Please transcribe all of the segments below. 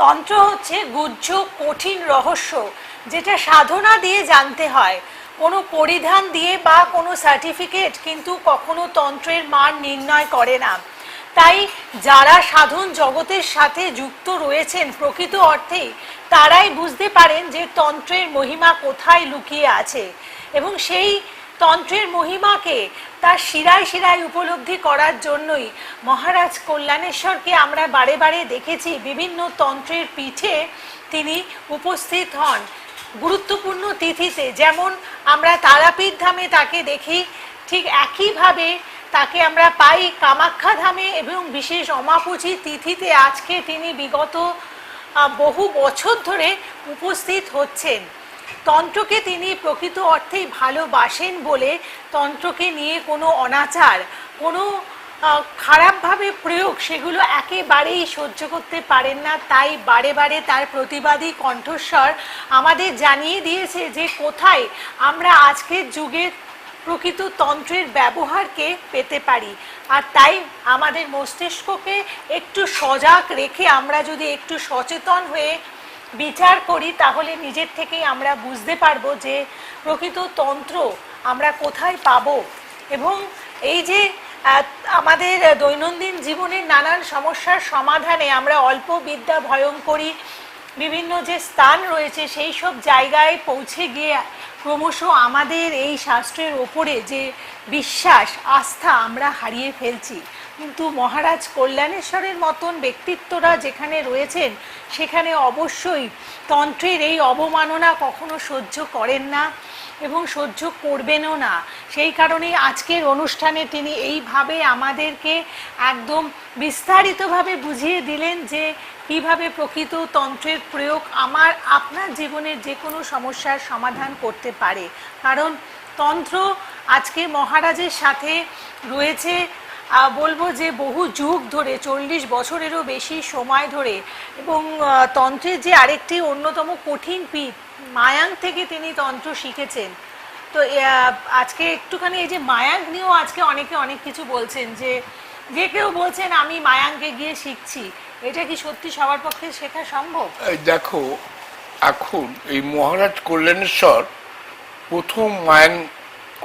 তন্ত্র হচ্ছে গুহ্য কঠিন রহস্য, যেটা সাধনা দিয়ে জানতে হয়। কোনো পরিধান দিয়ে বা কোনো সার্টিফিকেট কিন্তু কখনো তন্ত্রের মান নির্ণয় করে না। তাই যারা সাধন জগতের সাথে যুক্ত রয়েছেন প্রকৃত অর্থেই তারাই বুঝতে পারেন যে তন্ত্রের মহিমা কোথায় লুকিয়ে আছে। এবং সেই তন্ত্রের মহিমাকে তার শিরায় শিরায় উপলব্ধি করার জন্যই মহারাজ কল্যাণেশ্বরকে আমরা বারে বারে দেখেছি। বিভিন্ন তন্ত্রের পিঠে তিনি উপস্থিত হন। গুরুত্বপূর্ণ তিথিতে যেমন আমরা তারাপীঠ ধামে তাকে দেখি, ঠিক একইভাবে তাকে আমরা পাই কামাখ্যা ধামে এবং বিশেষ অমাপুচি তিথিতে আজকে তিনি বিগত বহু বছর ধরে উপস্থিত হচ্ছেন। তন্ত্রকে তিনি প্রকৃত অর্থেই ভালোবাসেন বলে তন্ত্রকে নিয়ে কোনো অনাচার, কোনো খারাপভাবে প্রয়োগ সেগুলো একেবারেই সহ্য করতে পারেন না। তাই বারে বারে তার প্রতিবাদী কণ্ঠস্বর আমাদের জানিয়ে দিয়েছে যে কোথায় আমরা আজকের যুগের প্রকৃত তন্ত্রের ব্যবহারকে পেতে পারি। আর তাই আমাদের মস্তিষ্ককে একটু সজাগ রেখে আমরা যদি একটু সচেতন হয়ে বিচার করি, তাহলে নিজের থেকেই আমরা বুঝতে পারব যে প্রকৃত তন্ত্র আমরা কোথায় পাবো। এবং এই যে আমাদের দৈনন্দিন জীবনের নানান সমস্যার সমাধানে আমরা অল্প বিদ্যা ভয়ঙ্করী বিভিন্ন যে স্থান রয়েছে সেই সব জায়গায় পৌঁছে গিয়ে ক্রমশ আমাদের এই শাস্ত্রের ওপরে যে বিশ্বাস, আস্থা আমরা হারিয়ে ফেলছি। কিন্তু মহারাজ কল্যাণেশ্বরের মতন ব্যক্তিত্বরা যেখানে রয়েছেন, সেখানে অবশ্যই তন্ত্রের এই অবমাননা কখনো সহ্য করেন না এবং সহ্য করবেনও না। সেই কারণেই আজকের অনুষ্ঠানে তিনি এইভাবে আমাদেরকে একদম বিস্তারিতভাবে বুঝিয়ে দিলেন যে কীভাবে প্রকৃত তন্ত্রের প্রয়োগ আমার, আপনার জীবনের যে কোনো সমস্যার সমাধান করতে পারে। কারণ তন্ত্র আজকে মহারাজের সাথে রয়েছে বলব যে বহু যুগ ধরে, চল্লিশ বছরেরও বেশি সময় ধরে এবং তন্ত্রের যে আরেকটি অন্যতম কঠিন পীঠ, মায়াং থেকে তিনি তন্ত্র শিখেছেন। তো আজকে একটুখানি এই যে মায়াঙ্ক নিয়েও আজকে অনেকে অনেক কিছু বলছেন যে যে কেউ বলছেন, আমি মায়াঙ্কে গিয়ে শিখছি। এটা কি সত্যি সবার পক্ষে শেখা সম্ভব? দেখো, এখন এই মহারাজ কল্যাণেশ্বর প্রথম মায়াং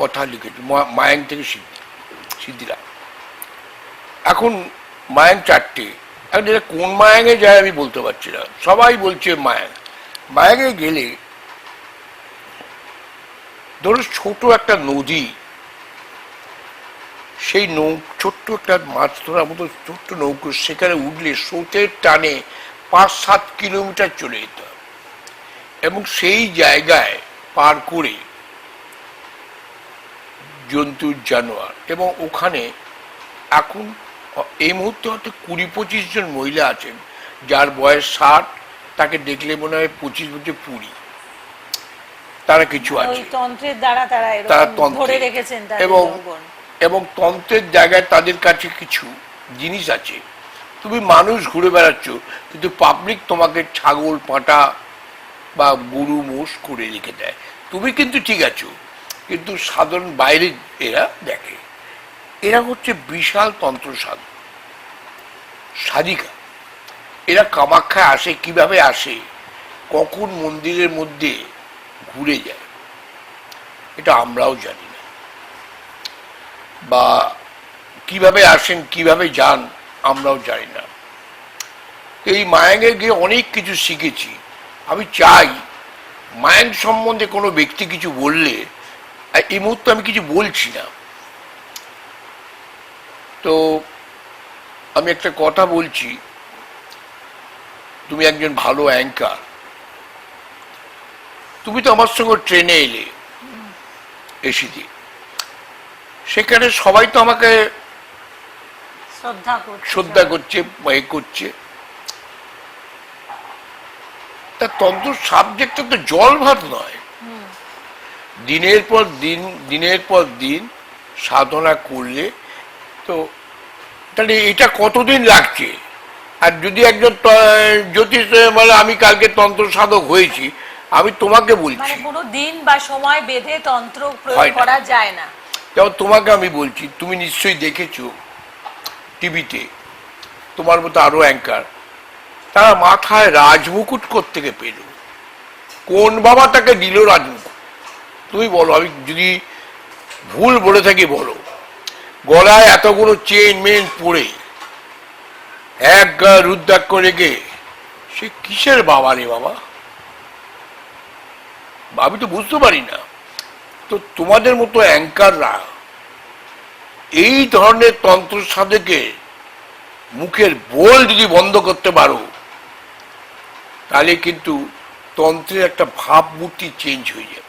কথা লিখেছে মায়াং থেকে সিদ্ধি সিদ্ধিরা এখন মায়াং চারটে। এখন এটা কোন মায়াঙে যায় আমি বলতে পারছি না। সবাই বলছে মায়াং। মায়াঙে গেলে ধরো ছোট একটা নদী, সেই নৌ, ছোট্ট একটা মাছ ধরার মতো ছোট্ট নৌকো, সেখানে উঠলে স্রোতের টানে পাঁচ সাত কিলোমিটার চলে যেত এবং সেই জায়গায় পার করে জন্তু, জানোয়ার, এবং ওখানে এখন এই মুহূর্তে হয়তো কুড়ি পঁচিশ জন মহিলা আছেন যার বয়স ষাট তাকে দেখলে মনে হয় পঁচিশ বছর পুরি তারা কিছু আছে। তন্ত্রের দ্বারা তারা তারা ধরে রেখেছেন এবং এবং তন্ত্রের জায়গায় তাদের কাছে কিছু জিনিস আছে। তুমি মানুষ ঘুরে বেড়াচ্ছ কিন্তু পাবলিক তোমাকে ছাগল পাঁটা বা গরু মোষ করে রেখে দেয়। তুমি কিন্তু ঠিক আছো কিন্তু সাধারণ বাইরে এরা দেখে। এরা হচ্ছে বিশাল তন্ত্র সাধক। সাধিকা এরা কামাখ্যায় আসে, কীভাবে আসে? কখন মন্দিরের মধ্যে ঘুরে যায়? এটা আমরাও জানি না। বা কীভাবে আসেন, কীভাবে যান, আমরাও জানি না। এই মায়াঙ্গে গিয়ে অনেক কিছু শিখেছি। আমি চাই মায়াঙ্গ সম্বন্ধে কোনো ব্যক্তি কিছু বললে, এই মুহূর্তে আমি কিছু বলছি না। তো আমি একটা কথা বলছি। তুমি একজন ভালো অ্যাঙ্কার তুমি তো আমার সঙ্গে ট্রেনে এলে এসি দিয়ে সেখানে সবাই তো আমাকে শ্রদ্ধা করছে। শ্রদ্ধা করছে এ করছে। তা তন্ত্র সাবজেক্টটা তো জল ভাত নয়। দিনের পর দিন দিনের পর দিন সাধনা করলে তো তাহলে এটা কতদিন লাগছে? আর যদি একজন জ্যোতিষ বলে আমি কালকে তন্ত্র সাধক হয়েছি আমি তোমাকে মানে বলছি কোনো দিন বা সময় বেঁধে তন্ত্র প্রয়োগ করা যায় না। যেমন তোমাকে আমি বলছি তুমি নিশ্চয়ই দেখেছ টিভিতে তোমার মতো আরও অ্যাঙ্কার তারা মাথায় রাজমুকুট থেকে পেল? কোন বাবা তাকে দিল রাজমুকুট? তুমি বলো আমি যদি ভুল বলে থাকি বলো। গলায় এতগুলো চেন মেন পড়ে, এক গা রুদ্রাক্ষ রেখে, সে কিসের বাবা রে বাবা? আমি তো বুঝতে পারি না। তো তোমাদের মতো অ্যাঙ্কাররা এই ধরনের তন্ত্র সাধকে মুখের বোল যদি বন্ধ করতে পারো, তাহলে কিন্তু তন্ত্রের একটা ভাবমূর্তি চেঞ্জ হয়ে যাবে।